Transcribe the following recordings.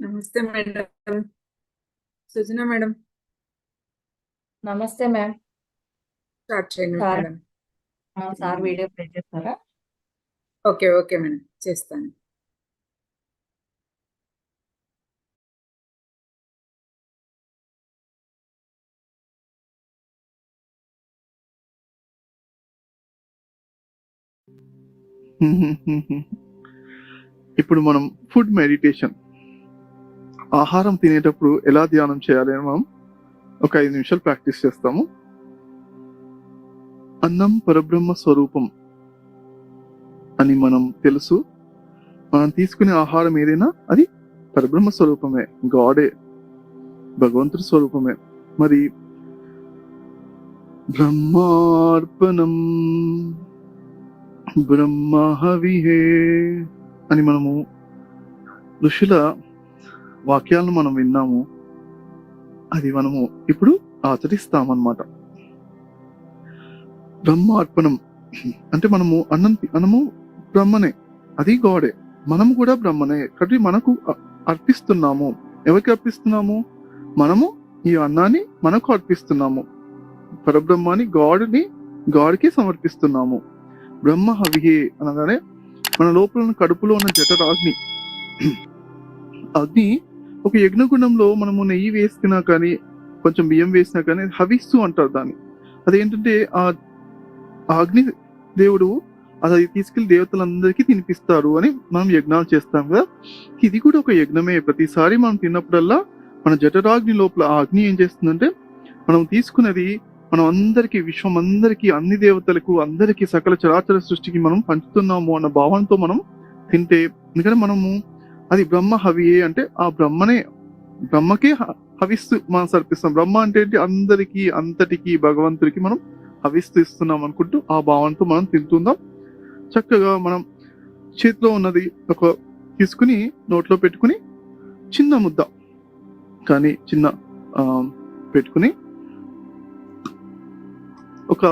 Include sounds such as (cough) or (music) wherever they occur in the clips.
నమస్తే madam. Sujana madam. నమస్తే ma'am. Start చేయండి సార్. మేడం. ఆ, సార్ వీడియో ప్లే చేస్తారా? Okay okay madam. చేస్తాను. (laughs) ఇప్పుడు మనం ఫుడ్ మెడిటేషన్ ఆహారం తినేటప్పుడు ఎలా ధ్యానం చేయాలి అని మనం ఒక ఐదు నిమిషాలు ప్రాక్టీస్ చేస్తాము. అన్నం పరబ్రహ్మ స్వరూపం అని మనం తెలుసు. మనం తీసుకునే ఆహారం ఏదైనా అది పరబ్రహ్మ స్వరూపమే గాడే భగవంతుడి స్వరూపమే. మరి బ్రహ్మార్పణం బ్రహ్మహవిహే అని మనము ఋషుల వాక్యాలను మనం విన్నాము అది మనము ఇప్పుడు ఆచరిస్తామన్నమాట. బ్రహ్మార్పణం. అంటే మనము అన్నం మనము అన్నము బ్రహ్మనే అది గోడే. మనము కూడా బ్రహ్మనే కాబట్టి మనకు అర్పిస్తున్నాము. ఎవరికి అర్పిస్తున్నాము? మనము ఈ అన్నాన్ని మనకు అర్పిస్తున్నాము. పరబ్రహ్మాన్ని గాడ్ని గాడ్కి సమర్పిస్తున్నాము. బ్రహ్మ హవిహే అనగానే మన లోపల ఉన్న కడుపులో ఉన్న జఠరాగ్ని అగ్ని ఒక యజ్ఞగుండంలో మనము నెయ్యి వేసినా కానీ కొంచెం బియ్యం వేసినా కానీ హవిస్సు అంటారు దాన్ని. అదేంటంటే ఆ అగ్ని దేవుడు అది తీసుకెళ్ళి దేవతలందరికీ తినిపిస్తారు అని మనం యజ్ఞాలు చేస్తాం కదా. ఇది కూడా ఒక యజ్ఞమే. ప్రతిసారి మనం తిన్నప్పుడల్లా మన జఠరాగ్ని లోపల ఆ అగ్ని ఏం చేస్తుందంటే మనం తీసుకున్నది మనం అందరికీ విశ్వం అందరికీ అన్ని దేవతలకు అందరికీ సకల చరాచర సృష్టికి మనం పంచుతున్నాము అన్న భావనతో మనం తింటే ఎందుకంటే మనము అది బ్రహ్మ హవియే అంటే ఆ బ్రహ్మనే బ్రహ్మకే హవిస్తూ మనం సర్పిస్తాం బ్రహ్మ అంటే ఏంటి? అందరికీ అంతటికి భగవంతుడికి మనం హవిస్తూ ఇస్తున్నాం అనుకుంటూ ఆ భావనతో మనం తింటుందాం చక్కగా మనం చేతిలో ఉన్నది ఒక తీసుకుని నోట్లో పెట్టుకుని చిన్న ముద్ద కానీ చిన్న పెట్టుకుని ఒక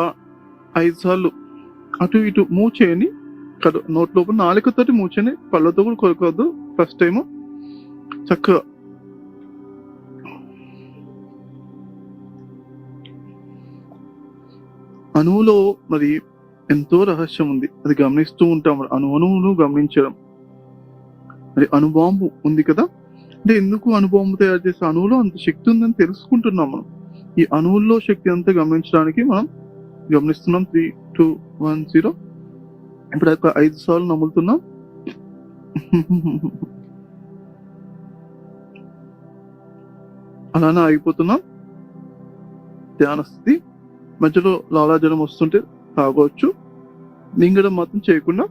ఐదు సార్లు అటు ఇటు మూవ్ చేయండి కడు నోట్ లోపల నాలుకతోటి మూచని పళ్ళతో కూడా కొరకొద్దు ఫస్ట్ టైం చక్కగా. అణువులో మరి ఎంతో రహస్యం ఉంది. అది గమనిస్తూ ఉంటాం. అణు అణువును గమనించడం. మరి అణుబాంబు ఉంది కదా? అంటే ఎందుకు అణుబాంబు తయారు చేసే అణువులో అంత శక్తి ఉందని తెలుసుకుంటున్నాం మనం. ఈ అణువుల్లో శక్తి అంతా గమనించడానికి మనం గమనిస్తున్నాం. త్రీ టూ వన్ జీరో ఇప్పుడు ఒక ఐదు సార్లు నములుతున్నాం. అలానే ఆగిపోతున్నాం. ధ్యాన స్థితి. మధ్యలో లాలాజలం వస్తుంటే తాగవచ్చు. నింగడం మాత్రం చేయకుండా.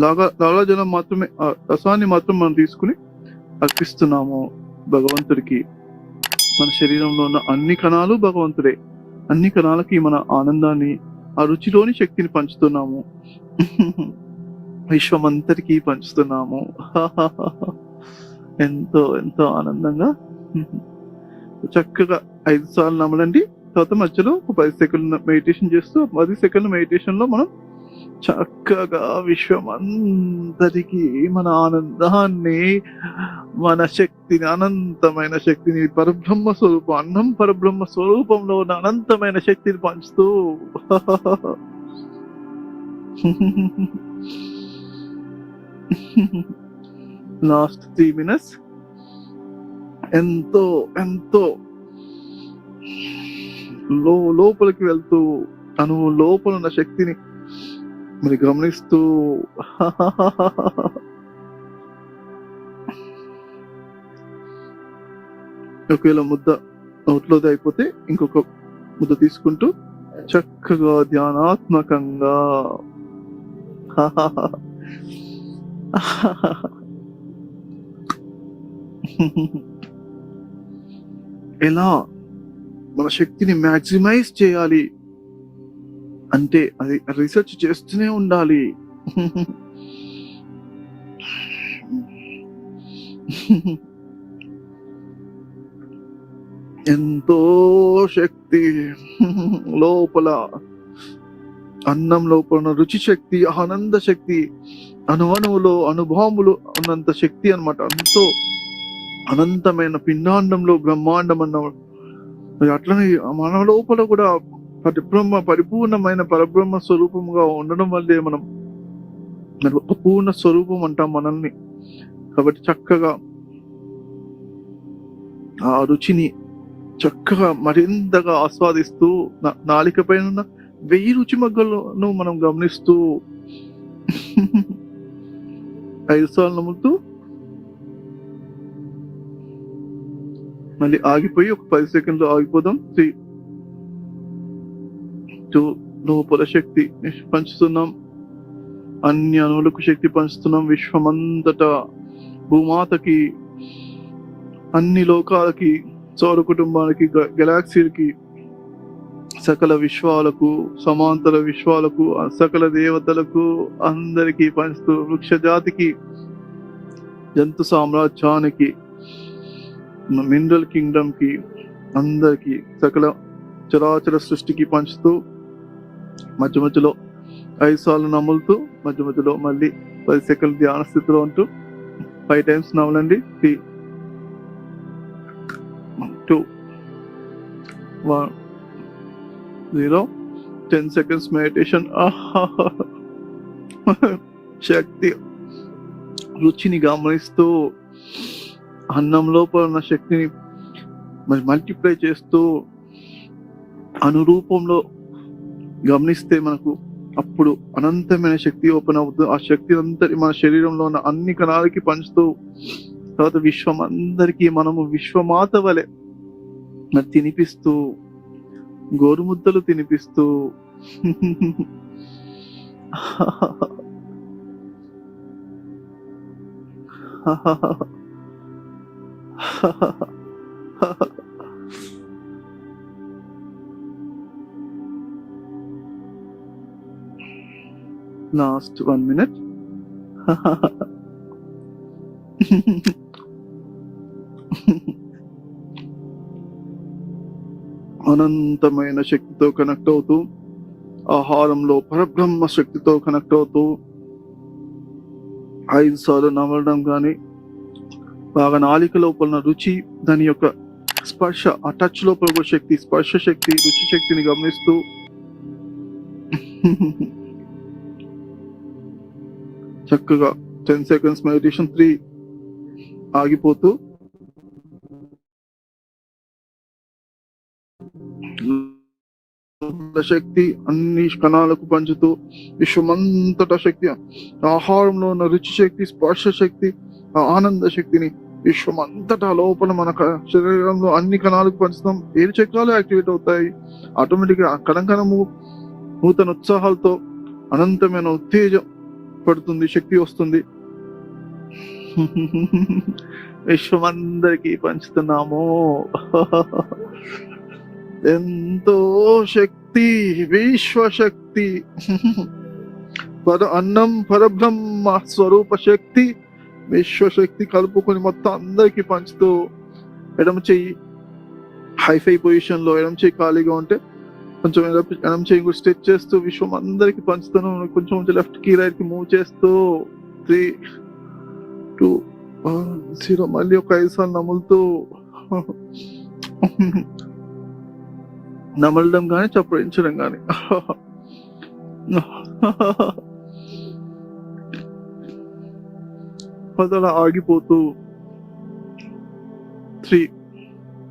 లాగా లాలాజలం మాత్రమే రసాన్ని మాత్రం మనం తీసుకుని అర్పిస్తున్నాము భగవంతుడికి. మన శరీరంలో ఉన్న అన్ని కణాలు భగవంతుడే. అన్ని కణాలకి మన ఆనందాన్ని ఆ రుచిలోని శక్తిని పంచుతున్నాము. విశ్వం అంతరికీ పంచుతున్నాము. ఎంతో ఎంతో ఆనందంగా. చక్కగా ఐదు సార్లు నమలండి. తర్వాత మధ్యలో ఒక పది సెకండ్ మెడిటేషన్ చేస్తూ పది సెకండ్ మెడిటేషన్లో మనం చక్కగా విశ్వం అందరికీ మన ఆనందాన్ని మన శక్తిని అనంతమైన శక్తిని పరబ్రహ్మ స్వరూపం అన్నం పరబ్రహ్మ స్వరూపంలో ఉన్న అనంతమైన శక్తిని పంచుతూ లాస్ట్ త్రీ మినిట్స్ ఎంతో ఎంతో లో లోపలికి వెళ్తూ తను లోపల ఉన్న శక్తిని మరి గమనిస్తూ ఒకవేళ ముద్ద నోట్లోది అయిపోతే ఇంకొక ముద్ద తీసుకుంటూ చక్కగా ధ్యానాత్మకంగా (laughs) ఎలా మన శక్తిని మ్యాక్సిమైజ్ చేయాలి? అంటే అది రీసెర్చ్ చేస్తూనే ఉండాలి. ఎంతో శక్తి లోపల అన్నం లోపల రుచి శక్తి ఆనంద శక్తి అణు అనుభవములు ఉన్నంత శక్తి అన్నమాట. ఎంతో అనంతమైన పిండాండంలో బ్రహ్మాండం అన్న అట్లనే మన లోపల కూడా పరిబ్రహ్మ పరిపూర్ణమైన పరబ్రహ్మ స్వరూపముగా ఉండడం వల్లే మనం మరి ఒక పూర్ణ స్వరూపం అంటాం మనల్ని. కాబట్టి చక్కగా ఆ రుచిని చక్కగా మరింతగా ఆస్వాదిస్తూ నా- నాలిక పైన ఉన్న వెయ్యి రుచి మగ్గలను మనం గమనిస్తూ ఐదు సార్లు నమ్ముతూ మళ్ళీ ఆగిపోయి ఒక పది సెకండ్లు ఆగిపోదాం. త్రీ టూ లోపల శక్తి పంచుతున్నాం. అన్ని అణువులకు శక్తి పంచుతున్నాం. విశ్వమంతటా భూమాతకి అన్ని లోకాలకి సౌర కుటుంబానికి గ- గెలాక్సీలకి సకల విశ్వాలకు సమాంతర విశ్వాలకు సకల దేవతలకు అందరికీ పంచుతూ వృక్ష జాతికి జంతు సామ్రాజ్యానికి మినరల్ కింగ్డమ్కి అందరికి సకల చరాచర సృష్టికి పంచుతూ మధ్య మధ్యలో ఐదు సార్లు నములుతూ మధ్య మధ్యలో మళ్ళీ పది సెకండ్లు ధ్యాన స్థితిలో ఉంటూ five times నమలండి. Three two one zero ten seconds meditation శక్తి. రుచిని గమనిస్తూ అన్నం లోపల ఉన్న శక్తిని మరి మల్టిప్లై చేస్తూ అనురూపంలో గమనిస్తే మనకు అప్పుడు అనంతమైన శక్తి ఓపెన్ అవుతుంది. ఆ శక్తి అంతటి మన శరీరంలో ఉన్న అన్ని కణాలకి పంచుతూ తర్వాత విశ్వం అందరికీ మనము విశ్వమాత వలె మరి తినిపిస్తూ గోరుముద్దలు తినిపిస్తూ (laughs) లాస్ట్ వన్ మినిట్ అనంతమైన శక్తితో కనెక్ట్ అవుతూ ఆహారంలో పరబ్రహ్మ శక్తితో కనెక్ట్ అవుతూ ఐదు సార్లు నవ్వడం కానీ బాగా నాలిక లోపల ఉన్న రుచి దాని యొక్క స్పర్శ ఆ టచ్ లోపల శక్తి స్పర్శ శక్తి రుచి శక్తిని గమనిస్తూ చక్కగా టెన్ సెకండ్స్ మెడిటేషన్ త్రీ ఆగిపోతూ శక్తి అన్ని కణాలకు పంచుతూ విశ్వమంతట శక్తి ఆహారంలో ఉన్న రుచి శక్తి స్పర్శ శక్తి ఆనంద శక్తిని విశ్వమంతటా లోపల మన శరీరంలో అన్ని కణాలకు పంచుతాం. ఏడు చక్రాలు యాక్టివేట్ అవుతాయి. ఆటోమేటిక్గా కణం కణము నూతన ఉత్సాహాలతో అనంతమైన ఉత్తేజం పడుతుంది శక్తి వస్తుంది. విశ్వమందరికీ పంచుతున్నాము. ఎంతో శక్తి విశ్వశక్తి. పర అన్నం పరబ్రహ్మ స్వరూప శక్తి విశ్వశక్తి కలుపుకొని మొత్తం అందరికి పంచుతూ ఎడమ చెయ్యి హైఫై పొజిషన్లో ఎడమ చెయ్యి ఖాళీగా ఉంటే కొంచెం ఎడమ ఎడమ చెయ్యి కూడా స్ట్రెచ్ చేస్తూ విశ్వం అందరికి పంచుతాను కొంచెం కొంచెం లెఫ్ట్కి రైట్కి మూవ్ చేస్తూ త్రీ టూ జీరో మళ్ళీ ఒక ఐదు సార్లు నములుతూ నమలడం కానీ చప్పరించడం కానీ అలా ఆగిపోతూ త్రీ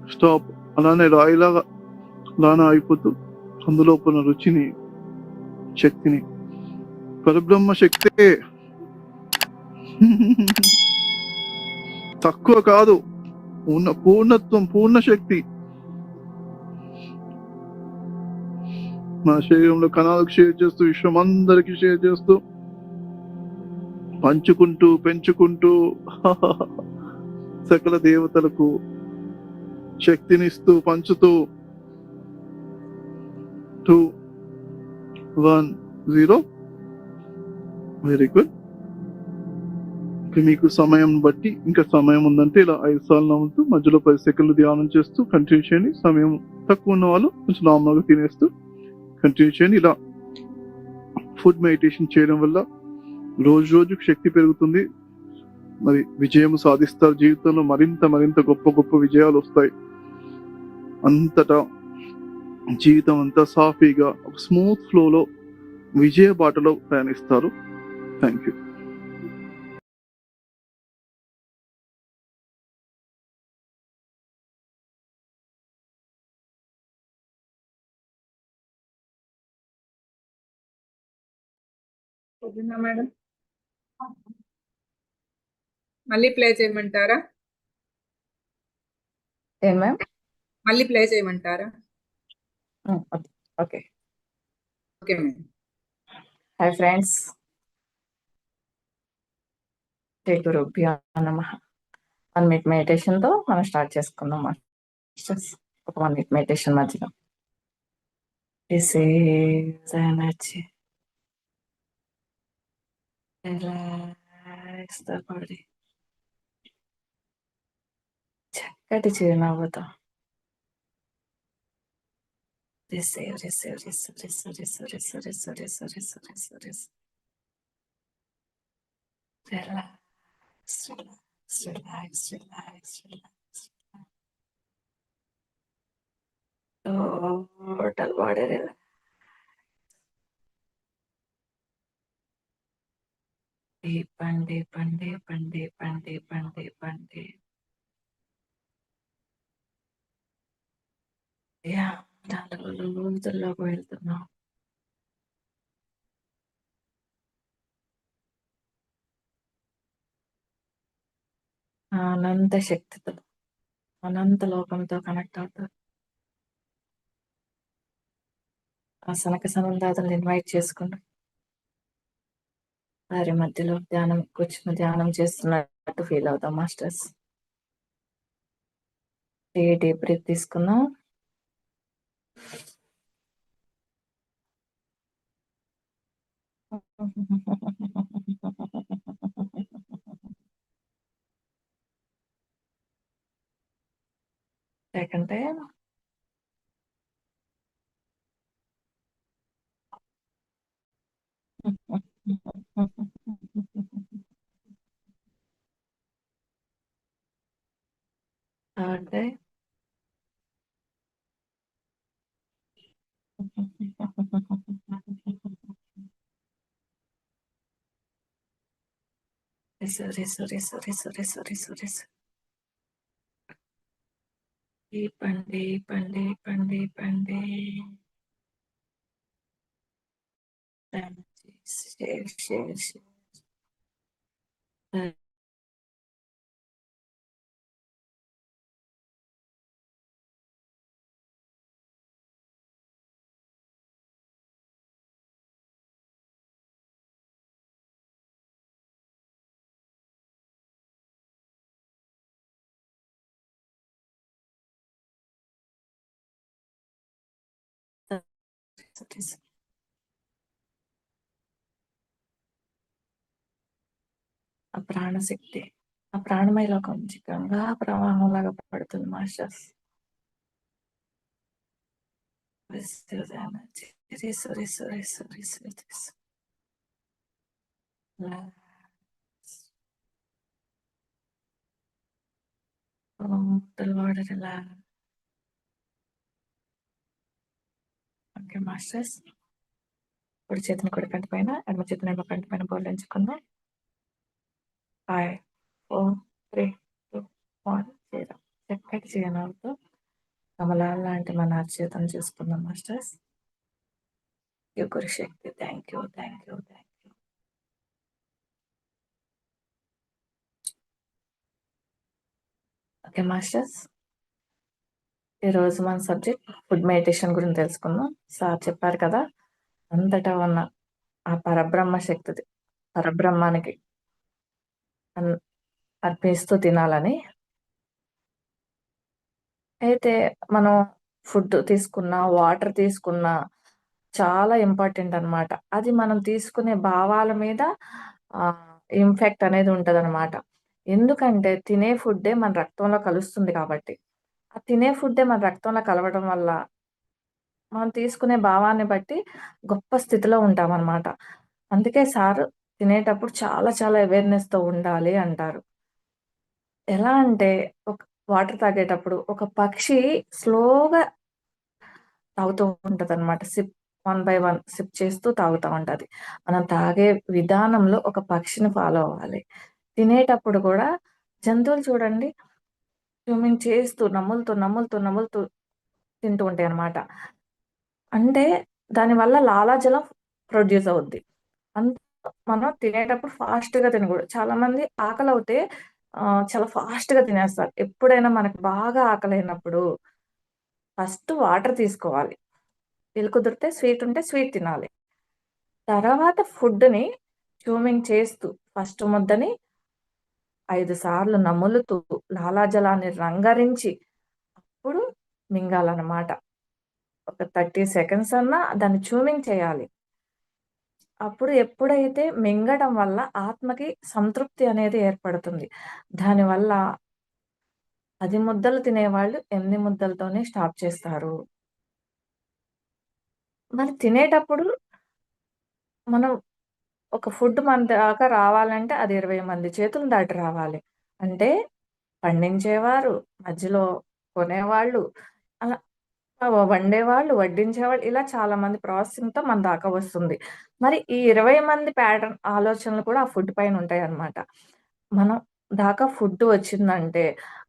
స్టాప్ అలానే రాయిలాగా అలానే ఆగిపోతూ అందులో ఉన్న రుచిని శక్తిని. పరబ్రహ్మ శక్తే. తక్కువ కాదు. ఉన్న పూర్ణత్వం పూర్ణ శక్తి. మన శరీరంలో కణాలకు షేర్ చేస్తూ విశ్వం అందరికి షేర్ చేస్తూ పంచుకుంటూ పెంచుకుంటూ సకల దేవతలకు శక్తినిస్తూ పంచుతూ two one zero very good మీకు సమయం బట్టి ఇంకా సమయం ఉందంటే ఇలా ఐదు సార్లు నవ్వుతూ మధ్యలో పది సెకండ్లు ధ్యానం చేస్తూ కంటిన్యూ చేయండి. సమయం తక్కువ ఉన్న వాళ్ళు కొంచెం నార్మల్గా తినేస్తూ కంటిన్యూ చేయండి. ఇలా ఫుడ్ మెడిటేషన్ చేయడం వల్ల రోజు రోజుకు శక్తి పెరుగుతుంది. మరి విజయం సాధిస్తారు. జీవితంలో మరింత మరింత గొప్ప గొప్ప విజయాలు వస్తాయి. అంతటా జీవితం అంతా సాఫీగా ఒక స్మూత్ ఫ్లోలో విజయ బాటలో ప్రయాణిస్తారు. Thank you madam. మళ్ళీ ప్లే చేయమంటారా? ఏం మ్యామ్? మళ్ళీ ప్లే చేయమంటారా? Okay okay madam hi friends గురుభ్యో నమ వన్ మినిట్ మెడిటేషన్తో మనం స్టార్ట్ చేసుకుందాం. ఒక వన్ మినిట్ మెడిటేషన్ మధ్యలో. This is energy relax the body చక్కటి చిరునవ్వుతో. ですよ、ですよ、ですよ、ですよ、ですよ、ですよ、ですよ、ですよ、ですよ、ですよ、です。Relax, relax, relax, relax, relax. Total body relax. deep, deepen, deep, deepen, deep, deepen. Yeah. నాలుగు రోజుల్లోకి వెళ్తున్నాం ఆ అనంత శక్తితో అనంత లోకంతో కనెక్ట్ అవుతారు. ఆ సనక సనందాతలను ఇన్వైట్ చేసుకుంటూ వారి మధ్యలో ధ్యానం కూర్చుని ధ్యానం చేస్తున్నట్టు ఫీల్ అవుతాం మాస్టర్స్. డీప్ బ్రీత్ తీసుకున్నాం Second there. Third. Eso, eso, eso, eso, eso, eso, eso. Y pandé, pandé, pandé, pandé. Share, share, share. записано. ఆ ప్రాణశక్తి ఆ ప్రాణమయ లోకం చిత్రంగా ప్రవాహం లాగా పడుతుంది masters. Water relax okay masters కుడి చేతిని కుడి కంటి పైన ఎడమ చేతిని ఎడమ కంటి పైన బోర్లించుకుందాం five four three two one zero చక్కటి చేయనవుతూ కమలాల లాంటి మన అర్చేతం చూసుకుందాం మాస్టర్స్ యూ గురు శక్తి thank you thank you thank you okay masters ఈరోజు మన సబ్జెక్ట్ ఫుడ్ మెడిటేషన్ గురించి తెలుసుకుందాం. సార్ చెప్పారు కదా అంతటా ఉన్న ఆ పరబ్రహ్మ శక్తిది పరబ్రహ్మానికి అర్పిస్తూ తినాలని. అయితే మనం ఫుడ్ తీసుకున్నా వాటర్ తీసుకున్నా చాలా ఇంపార్టెంట్ అన్నమాట. అది మనం తీసుకునే భావాల మీద ఇంఫెక్ట్ అనేది ఉంటదన్నమాట. ఎందుకంటే తినే ఫుడ్డే మన రక్తంలో కలుస్తుంది కాబట్టి. ఆ తినే ఫుడ్డే మన రక్తంలో కలవడం వల్ల మనం తీసుకునే భావాన్ని బట్టి గొప్ప స్థితిలో ఉంటామనమాట. అందుకే సారు తినేటప్పుడు చాలా చాలా అవేర్‌నెస్‌తో ఉండాలి అంటారు. ఎలా అంటే ఒక వాటర్ తాగేటప్పుడు ఒక పక్షి స్లోగా తాగుతూ ఉంటదనమాట. Sip one by one sip చేస్తూ తాగుతా ఉంటది. మనం తాగే విధానంలో ఒక పక్షిని ఫాలో అవ్వాలి. తినేటప్పుడు కూడా జంతువులు చూడండి స్విమ్మింగ్ చేస్తూ నములుతూ, నములుతూ, నములుతూ తింటూ ఉంటాయి అనమాట అంటే దానివల్ల లాలాజలం ప్రొడ్యూస్ అవుద్ది. అంత మనం తినేటప్పుడు ఫాస్ట్‌గా తినకూడదు. చాలామంది ఆకలి అవుతే చాలా ఫాస్ట్‌గా తినేస్తారు. ఎప్పుడైనా మనకు బాగా ఆకలి అయినప్పుడు ఫస్ట్ వాటర్ తీసుకోవాలి. వీలు కుదిరితే స్వీట్ ఉంటే స్వీట్ తినాలి. తర్వాత ఫుడ్‌ని చూమింగ్ చేస్తూ ఫస్ట్ ముద్దని ఐదు సార్లు నములుతూ లాలాజలాన్ని రంగరించి అప్పుడు మింగాలన్నమాట. ఒక 30 సెకండ్స్ అన్నా దాన్ని చూమింగ్ చేయాలి. అప్పుడు ఎప్పుడైతే మింగడం వల్ల ఆత్మకి సంతృప్తి అనేది ఏర్పడుతుంది. దానివల్ల పది ముద్దలు తినేవాళ్ళు ఎన్ని ముద్దలతోనే స్టాప్ చేస్తారు. మరి తినేటప్పుడు మనం ఒక ఫుడ్ మన దాకా రావాలంటే అది 20 మంది చేతులు దాటి రావాలి. అంటే పండించేవారు, మధ్యలో కొనేవాళ్ళు, అలా వండేవాళ్ళు, వడ్డించేవాళ్ళు ఇలా చాలా మంది ప్రాసెసింగ్ ప్రాసెసింగ్‌తో మన దాకా వస్తుంది. మరి ఈ 20 మంది ప్యాటర్న్ ఆలోచనలు కూడా ఆ ఫుడ్ పైన ఉంటాయి అన్నమాట మనం దాకా ఫుడ్ వచ్చిందంటే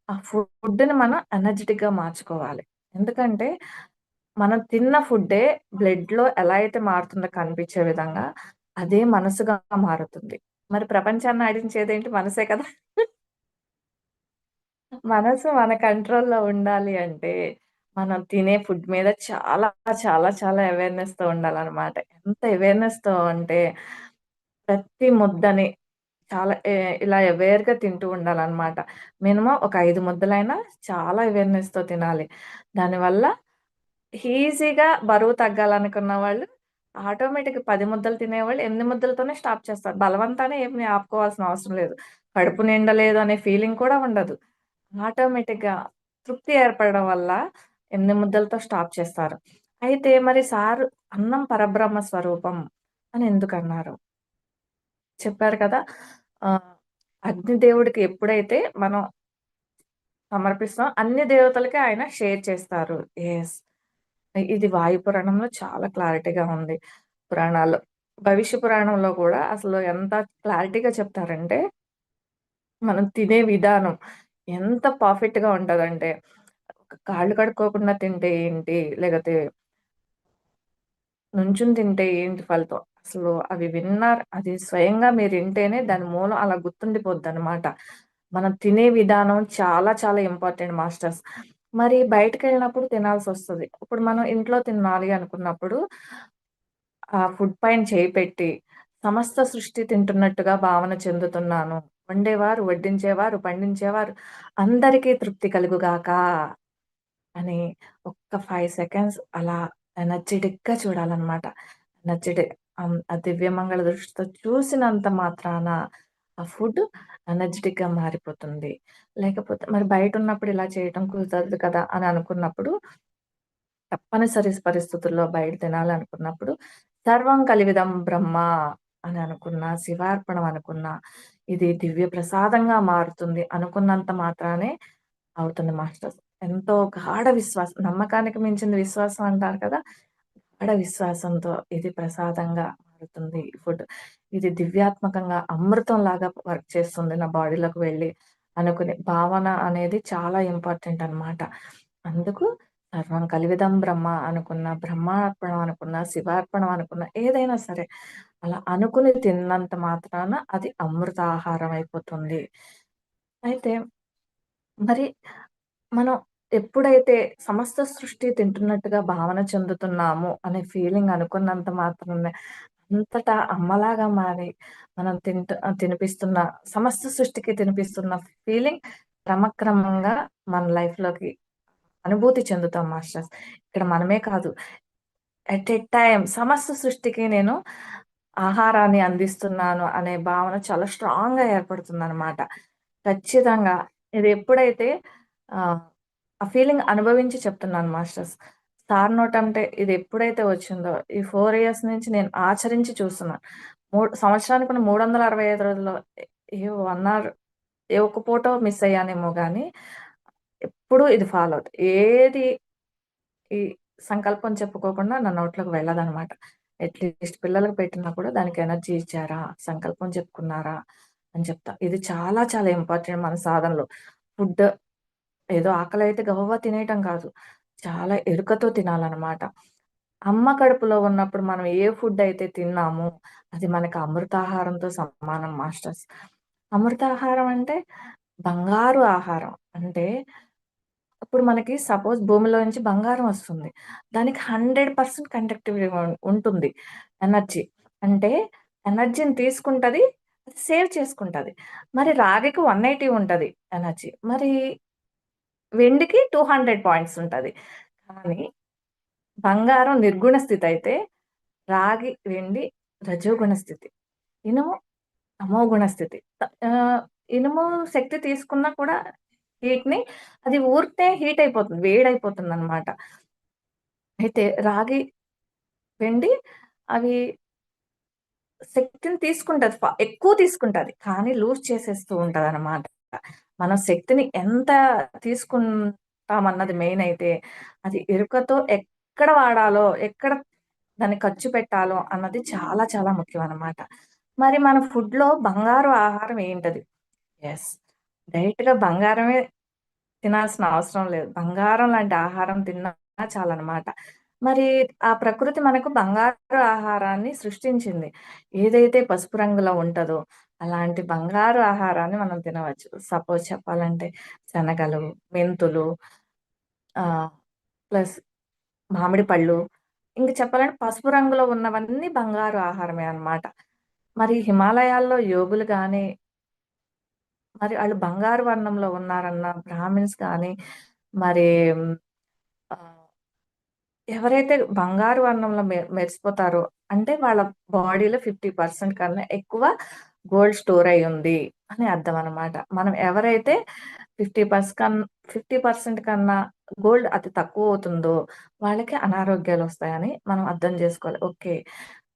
ఆ ఫుడ్‌ని మనం ఎనర్జిటిక్‌గా మార్చుకోవాలి. ఎందుకంటే మనం తిన్న ఫుడ్డే బ్లడ్‌లో ఎలా అయితే మారుతుందో కనిపించే విధంగా అదే మనసుగా మారుతుంది. మరి ప్రపంచాన్ని ఆడించేదేంటి మనసే కదా! మనసు మన కంట్రోల్‌లో ఉండాలి అంటే మనం తినే ఫుడ్ మీద చాలా చాలా చాలా అవేర్నెస్తో ఉండాలన్నమాట. ఎంత అవేర్నెస్తో అంటే ప్రతి ముద్దని చాలా ఇలా అవేర్గా తింటూ ఉండాలన్నమాట. మినిమమ్ ఒక ఐదు ముద్దలైనా చాలా అవేర్నెస్తో తినాలి. దానివల్ల ఈజీగా బరువు తగ్గాలనుకున్న వాళ్ళు ఆటోమేటిక్ పది ముద్దలు తినేవాళ్ళు ఎనిమిది ముద్దలతోనే స్టాప్ చేస్తారు. బలవంతానే ఏమి ఆపుకోవాల్సిన అవసరం లేదు. కడుపు నిండలేదు అనే ఫీలింగ్ కూడా ఉండదు. ఆటోమేటిక్‌గా తృప్తి ఏర్పడడం వల్ల ఎనిమిది ముద్దలతో స్టాప్ చేస్తారు. అయితే మరి సారు అన్నం పరబ్రహ్మ స్వరూపం అని ఎందుకన్నారు? చెప్పారు కదా! అగ్నిదేవుడికి ఎప్పుడైతే మనం సమర్పిస్తాం అన్ని దేవతలకి ఆయన షేర్ చేస్తారు. ఎస్ ఇది వాయు పురాణంలో చాలా క్లారిటీగా ఉంది. పురాణాల్లో. భవిష్య పురాణంలో కూడా అసలు ఎంత క్లారిటీగా చెప్తారంటే మనం తినే విధానం ఎంత పర్ఫెక్ట్‌గా ఉంటదంటే కాళ్ళు కడుక్కోకుండా తింటే ఏంటి? లేకపోతే నుంచుని తింటే ఏంటి ఫలితం? అసలు అవి విన్నారు అది స్వయంగా మీరు వింటేనే దాని మూలం అలా గుర్తుండిపోద్ది అనమాట మనం తినే విధానం చాలా చాలా ఇంపార్టెంట్ మాస్టర్స్. మరి బయటకు వెళ్ళినప్పుడు తినాల్సి వస్తుంది ఇప్పుడు మనం ఇంట్లో తినాలి అనుకున్నప్పుడు ఆ ఫుడ్ పైన చేయి పెట్టి సమస్త సృష్టి తింటున్నట్టుగా భావన చెందుతున్నాను. వండేవారు, వడ్డించేవారు, పండించేవారు అందరికీ తృప్తి కలుగుగాక అని ఒక్క ఫైవ్ సెకండ్స్ అలా ఎనర్జెటిక్గా చూడాలన్నమాట. ఎనర్జెటిక్ ఆ ఆ దివ్యమంగళ దృష్టితో చూసినంత మాత్రాన ఆ ఫుడ్ ఎనర్జిటిక్‌గా మారిపోతుంది. లేకపోతే మరి బయట ఉన్నప్పుడు ఇలా చేయటం కుదరదు కదా! అని అనుకున్నప్పుడు తప్పనిసరి పరిస్థితుల్లో బయట తినాలనుకున్నప్పుడు సర్వం కలివిదం బ్రహ్మ అని అనుకున్నా, శివార్పణం అనుకున్నా, ఇది దివ్య ప్రసాదంగా మారుతుంది అనుకున్నంత మాత్రానే అవుతుంది మాస్టర్స్. ఎంతో గాఢ విశ్వాసం నమ్మకానికి మించింది విశ్వాసం అంటారు కదా! గాఢ విశ్వాసంతో ఇది ప్రసాదంగా మారుతుంది ఈ ఫుడ్. ఇది దివ్యాత్మకంగా అమృతం లాగా వర్క్ చేస్తుంది నా బాడీలోకి వెళ్ళి అనుకునే భావన అనేది చాలా ఇంపార్టెంట్ అన్నమాట. అందుకు సర్వం కలివిదం బ్రహ్మ అనుకున్న, బ్రహ్మార్పణం అనుకున్న, శివార్పణం అనుకున్న ఏదైనా సరే అలా అనుకుని తిన్నంత మాత్రాన అది అమృత ఆహారం అయిపోతుంది. అయితే మరి మనం ఎప్పుడైతే సమస్త సృష్టి తింటున్నట్టుగా భావన చెందుతున్నాము అనే ఫీలింగ్ అనుకున్నంత మాత్రమే అంతటా అమ్మలాగా మారి మనం తింటు తినిపిస్తున్న సమస్త సృష్టికి తినిపిస్తున్న ఫీలింగ్ క్రమక్రమంగా మన లైఫ్లోకి అనుభూతి చెందుతాం మాస్టర్స్. ఇక్కడ మనమే కాదు ఎట్ ఎ టైం సమస్త సృష్టికి నేను ఆహారాన్ని అందిస్తున్నాను అనే భావన చాలా స్ట్రాంగ్గా ఏర్పడుతుందన్నమాట. ఖచ్చితంగా ఇది ఎప్పుడైతే ఆ ఫీలింగ్ అనుభవించి చెప్తున్నాను మాస్టర్స్. స్టార్ నోట్ అంటే ఇది ఎప్పుడైతే వచ్చిందో ఈ ఫోర్ ఇయర్స్ నుంచి నేను ఆచరించి చూస్తున్నాను. మూడు సంవత్సరానికి ఉన్న 365 రోజుల్లో ఏ వన్ అవర్ ఏ ఒక్క ఫోటో మిస్ అయ్యానేమో కానీ ఎప్పుడూ ఇది ఫాలో అవుతుంది ఏది ఈ సంకల్పం చెప్పుకోకుండా నా నోట్లోకి వెళ్ళదనమాట. అట్‌లీస్ట్ పిల్లలకు పెట్టినా కూడా దానికి ఎనర్జీ ఇచ్చారా? సంకల్పం చెప్పుకున్నారా? అని చెప్తా. ఇది చాలా చాలా ఇంపార్టెంట్ మన సాధనలో. ఫుడ్ ఏదో ఆకలి అయితే గవ్వ తినేయటం కాదు. చాలా ఎరుకతో తినాలన్నమాట అమ్మ కడుపులో ఉన్నప్పుడు మనం ఏ ఫుడ్ అయితే తిన్నామో అది మనకు అమృతాహారంతో సమానం మాస్టర్స్. అమృతాహారం అంటే బంగారు ఆహారం. అంటే ఇప్పుడు మనకి సపోజ్ భూమిలో నుంచి బంగారం వస్తుంది. దానికి 100% కండక్టివిటీ ఉంటుంది ఎనర్జీ. అంటే ఎనర్జీని తీసుకుంటది, సేవ్ చేసుకుంటది. మరి రాగికి 180 ఉంటది ఎనర్జీ. మరి వెండికి 200 పాయింట్స్ ఉంటుంది కానీ బంగారం నిర్గుణ స్థితి అయితే, రాగి, వెండి రజోగుణ స్థితి. ఇనుము అమోగుణ స్థితి. ఇనుము శక్తి తీసుకున్నా కూడా హీట్‌ని అది ఊరికే హీట్ అయిపోతుంది. వేడైపోతుందనమాట. అయితే రాగి, వెండి అవి శక్తిని తీసుకుంటది. ఎక్కువ తీసుకుంటది. కానీ లూజ్ చేసేస్తూ ఉంటదనమాట. మనం శక్తిని ఎంత తీసుకుంటామన్నది మెయిన్ అయితే, అది ఎరుకతో ఎక్కడ వాడాలో, ఎక్కడ దాన్ని ఖర్చు పెట్టాలో అన్నది చాలా చాలా ముఖ్యం అనమాట. మరి మన ఫుడ్లో బంగారు ఆహారం ఏంటది? యెస్. డైరెక్ట్‌గా బంగారమే తినాల్సిన అవసరం లేదు. బంగారం లాంటి ఆహారం తిన్నా చాలన్నమాట మరి ఆ ప్రకృతి మనకు బంగారు ఆహారాన్ని సృష్టించింది. ఏదైతే పసుపు రంగులో ఉంటదో, అలాంటి బంగారు ఆహారాన్ని మనం తినవచ్చు. సపోజ్ చెప్పాలంటే శనగలు, మెంతులు ఆ ప్లస్ మామిడి పళ్ళు. ఇంకా చెప్పాలంటే పసుపు రంగులో ఉన్నవన్నీ బంగారు ఆహారమే అనమాట. మరి హిమాలయాల్లో యోగులు కానీ మరి వాళ్ళు బంగారు వర్ణంలో ఉన్నారన్న బ్రాహ్మిన్స్ కానీ మరి ఎవరైతే బంగారు వర్ణంలో మె మెరిసిపోతారో, అంటే వాళ్ళ బాడీలో 50% కన్నా ఎక్కువ గోల్డ్ స్టోర్ అయ్యుంది అని అర్థం అనమాట. మనం ఎవరైతే ఫిఫ్టీ పర్సెంట్ కన్ 50% కన్నా గోల్డ్ అతి తక్కువ అవుతుందో, వాళ్ళకి అనారోగ్యాలు వస్తాయని మనం అర్థం చేసుకోవాలి ఓకే.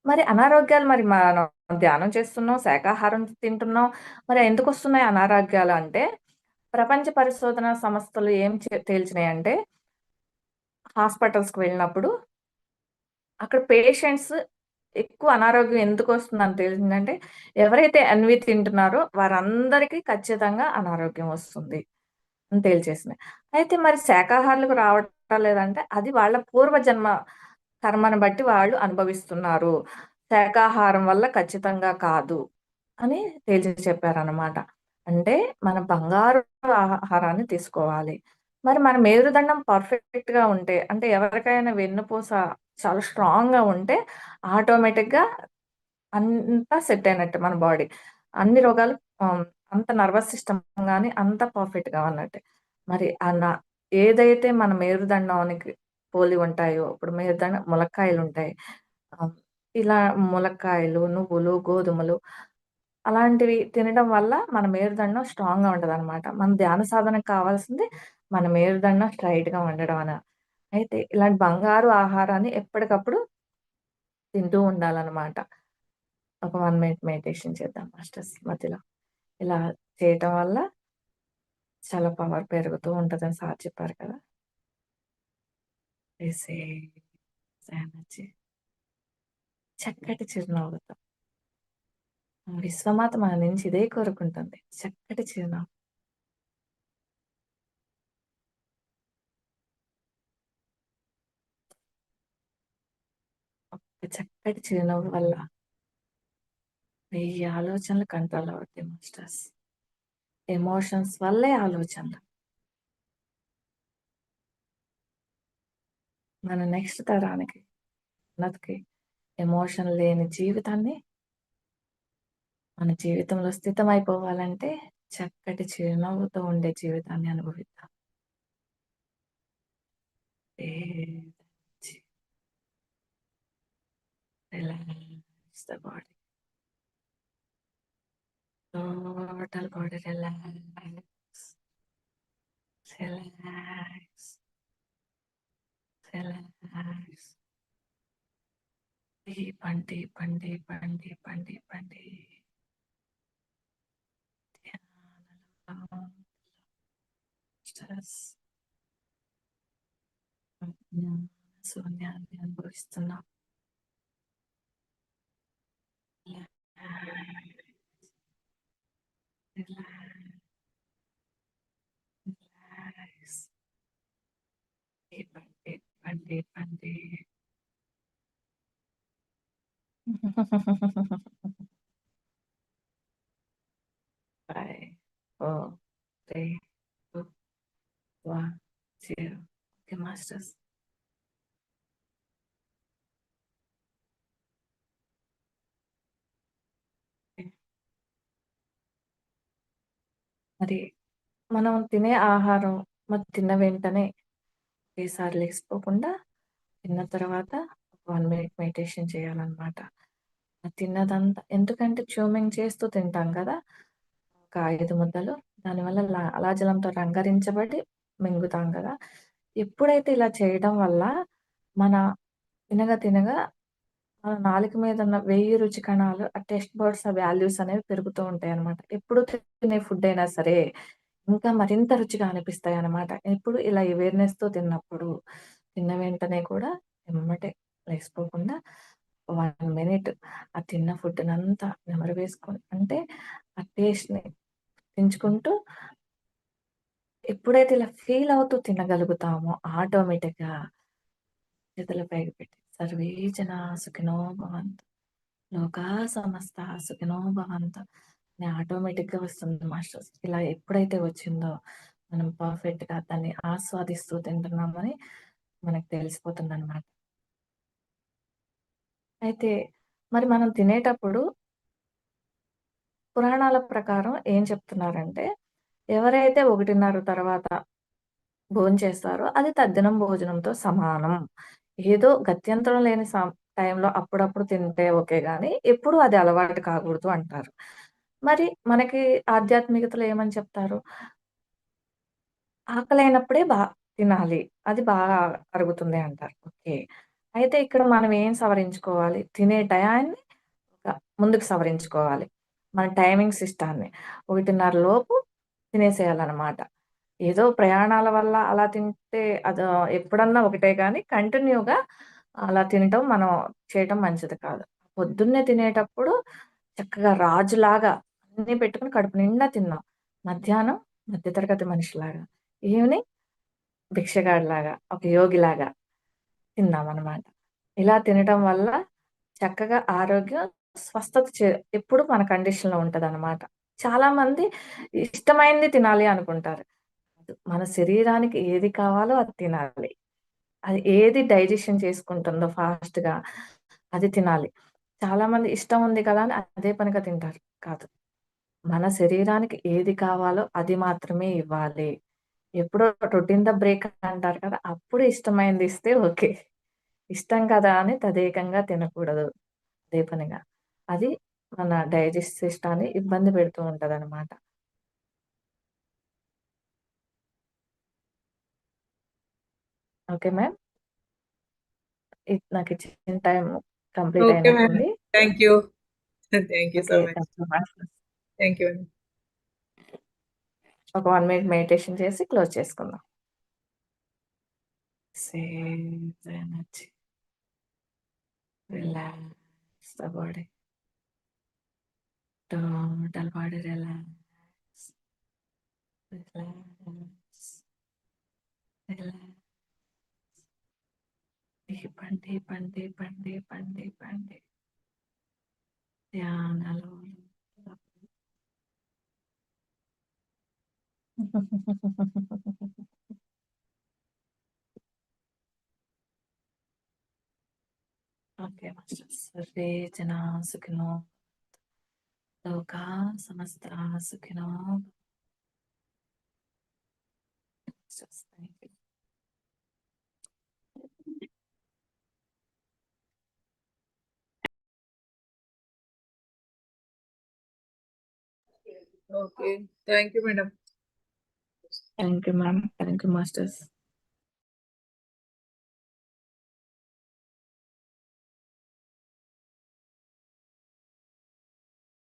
మరి అనారోగ్యాలు మరి మనం ధ్యానం చేస్తున్నాం, శాకాహారం తింటున్నాం. మరి ఎందుకు వస్తున్నాయి అనారోగ్యాలు అంటే, ప్రపంచ పరిశోధన సంస్థలు ఏం చె తేల్చినాయంటే హాస్పిటల్స్‌కి వెళ్ళినప్పుడు అక్కడ పేషెంట్స్ ఎక్కువ అనారోగ్యం ఎందుకు వస్తుందని తెలిసిందంటే ఎవరైతే అన్వి తింటున్నారో వారందరికీ ఖచ్చితంగా అనారోగ్యం వస్తుంది అని తేల్చేసినాయి. అయితే మరి శాకాహారులకు రావటం లేదంటే, అది వాళ్ళ పూర్వజన్మ కర్మను బట్టి వాళ్ళు అనుభవిస్తున్నారు. శాకాహారం వల్ల ఖచ్చితంగా కాదు అని తేల్చి చెప్పారనమాట. అంటే మన బంగారు ఆహారాన్ని తీసుకోవాలి. మరి మన మేరుదండం పర్ఫెక్ట్గా ఉంటే, అంటే ఎవరికైనా వెన్నుపూస చాలా స్ట్రాంగ్‌గా ఉంటే ఆటోమేటిక్‌గా అంతా సెట్ అయినట్టే మన బాడీ. అన్ని రోగాలు అంత నర్వస్ సిస్టమ్ అంత అంతా పర్ఫెక్ట్‌గా ఉన్నట్టే. మరి ఆ న ఏదైతే మన మేరుదండానికి పోలి ఉంటాయో, ఇప్పుడు మేరుదండం ములక్కాయలు ఉంటాయి ఇలా ములక్కాయలు, నువ్వులు, గోధుమలు అలాంటివి తినడం వల్ల మన మేరుదండం స్ట్రాంగ్‌గా ఉంటదనమాట. మన ధ్యాన సాధనకు కావాల్సింది మన మేరుదండం స్ట్రెయిట్‌గా ఉండడం అన అయితే ఇలాంటి బంగారు ఆహారాన్ని ఎప్పటికప్పుడు తింటూ ఉండాలన్నమాట ఒక వన్ మినిట్ మెడిటేషన్ చేద్దాం మాస్టర్స్ మధ్యలో. ఇలా చేయటం వల్ల చాలా పవర్ పెరుగుతూ ఉంటుందని సార్ చెప్పారు కదా! ఎనర్జీ. చక్కటి చిరునవ్వుతో. విశ్వమాత మన నుంచి ఇదే కోరుకుంటుంది. చక్కటి చిరునవ్వు. ఒక చక్కటి చిరునవ్వు వల్ల వెయ్యి ఆలోచనలు కంట్రోల్ అవుతాయి మాస్టర్స్. ఎమోషన్స్ వల్లే ఆలోచనలు. మన నెక్స్ట్ తరానికి, ఉన్నతికి ఎమోషన్ లేని జీవితాన్ని మన జీవితంలో స్థితమైపోవాలంటే చక్కటి చిరునవ్వుతో ఉండే జీవితాన్ని అనుభవిద్దాం. ఏ Relax the body. Total body relax. Relax. Relax. Relax deep and deep and deep and deep and deep and stress శూన్యాన్ని అనుభవిస్తున్నాం Relax. Relax. Bit by bit, one. Five, four, three, two, one, two. Okay, masters. మరి మనం తినే ఆహారం మరి తిన్న వెంటనే ఒకేసారి లేచిపోకుండా తిన్న తర్వాత వన్ మినిట్ మెడిటేషన్ చేయాలన్నమాట. ఆ తిన్నదంతా ఎందుకంటే చూమింగ్ చేస్తూ తింటాం కదా ఒక ఐదు ముద్దలు. దానివల్ల లా- లాజలంతో రంగరించబడి మింగుతాం కదా. ఎప్పుడైతే ఇలా చేయడం వల్ల మన తినగా తినగా మన నాలుక మీద ఉన్న వెయ్యి రుచి కణాలు ఆ టెస్ట్ బర్డ్స్ ఆ వాల్యూస్ అనేవి పెరుగుతూ ఉంటాయి అనమాట ఎప్పుడు తినే ఫుడ్ అయినా సరే ఇంకా మరింత రుచిగా అనిపిస్తాయి అనమాట ఎప్పుడు ఇలా అవేర్నెస్తో తిన్నప్పుడు తిన్న వెంటనే కూడా ఎమ్మటే లేచిపోకుండా వన్ మినిట్ ఆ తిన్న ఫుడ్ అంతా నెమరు వేసుకొని అంటే ఆ టేస్ట్ని పెంచుకుంటూ ఎప్పుడైతే ఇలా ఫీల్ అవుతూ తినగలుగుతామో ఆటోమేటిక్గా చేతుల పైకి పెట్టి సర్వే జన సుఖినో భవంతు లోకా సమస్త సుఖినో భవంతు అని ఆటోమేటిక్గా వస్తుంది మాస్టర్స్ ఇలా ఎప్పుడైతే వచ్చిందో మనం పర్ఫెక్ట్గా దాన్ని ఆస్వాదిస్తూ తింటున్నామని మనకు తెలిసిపోతుంది అనమాట అయితే మరి మనం తినేటప్పుడు పురాణాల ప్రకారం ఏం చెప్తున్నారంటే ఎవరైతే ఒకటిన్నర తర్వాత భోజనం చేస్తారో అది తద్దినం భోజనంతో సమానం. ఏదో గత్యంతరం లేని సం- టైంలో అప్పుడప్పుడు తింటే ఓకే గాని ఎప్పుడు అది అలవాటు కాకూడదు అంటారు. మరి మనకి ఆధ్యాత్మికతలో ఏమని చెప్తారు? ఆకలైనప్పుడే బా తినాలి. అది బాగా అరుగుతుంది అంటారు. ఓకే. అయితే ఇక్కడ మనం ఏం సవరించుకోవాలి? తినే టయాన్ని ఒక ముందుకు సవరించుకోవాలి. మన టైమింగ్ సిస్టాన్ని. ఒకటిన్నర లోపు తినేసేయాలన్నమాట. ఏదో ప్రయాణాల వల్ల అలా తింటే అది ఎప్పుడన్నా ఒకటే కానీ కంటిన్యూగా అలా తినటం మనం చేయటం మంచిది కాదు. పొద్దున్నే తినేటప్పుడు చక్కగా రాజులాగా అన్ని పెట్టుకుని కడుపు నిండా తిన్నాం. మధ్యాహ్నం మధ్యతరగతి మనిషిలాగా ఈవినింగ్ భిక్షగాడిలాగా ఒక యోగిలాగా తిన్నాం అనమాట ఇలా తినటం వల్ల చక్కగా ఆరోగ్యం స్వస్థత చే ఎప్పుడు మన కండిషన్లో లో చాలామంది అనమాట చాలా మంది ఇష్టమైంది తినాలి అనుకుంటారు. మన శరీరానికి ఏది కావాలో అది తినాలి. అది ఏది డైజెషన్ చేసుకుంటుందో ఫాస్ట్గా అది తినాలి. చాలా మంది ఇష్టం ఉంది కదా అని అదే పనిగా తింటారు. కాదు. మన శరీరానికి ఏది కావాలో అది మాత్రమే ఇవ్వాలి. ఎప్పుడో రొటీన్ ద బ్రేక్ అంటారు కదా అప్పుడు ఇష్టమైంది ఇస్తే ఓకే. ఇష్టం కదా అని తదేకంగా తినకూడదు. అదే పనిగా. అది మన డైజెస్ట్ సిస్టాన్ని ఇబ్బంది పెడుతూ ఉంటది ఓకే మ్యామ్. నాకు ఇచ్చిన టైం కంప్లీట్ అయినట్టుంది. Thank you. Thank you so much. Thank you ఒక వన్ మినిట్ మెడిటేషన్ చేసి క్లోజ్ చేసుకుందాం. Save energy relax the body. Total body relax. Relax. Relax. पढ़ते पढ़ते पढ़ते पढ़ते पढ़ते ध्यान अलो Okay, masters. Sarve jana sukhino. Loka samasta sukhino. Just thank you. Okay. Thank you, madam. Thank you, ma'am. Thank you, masters.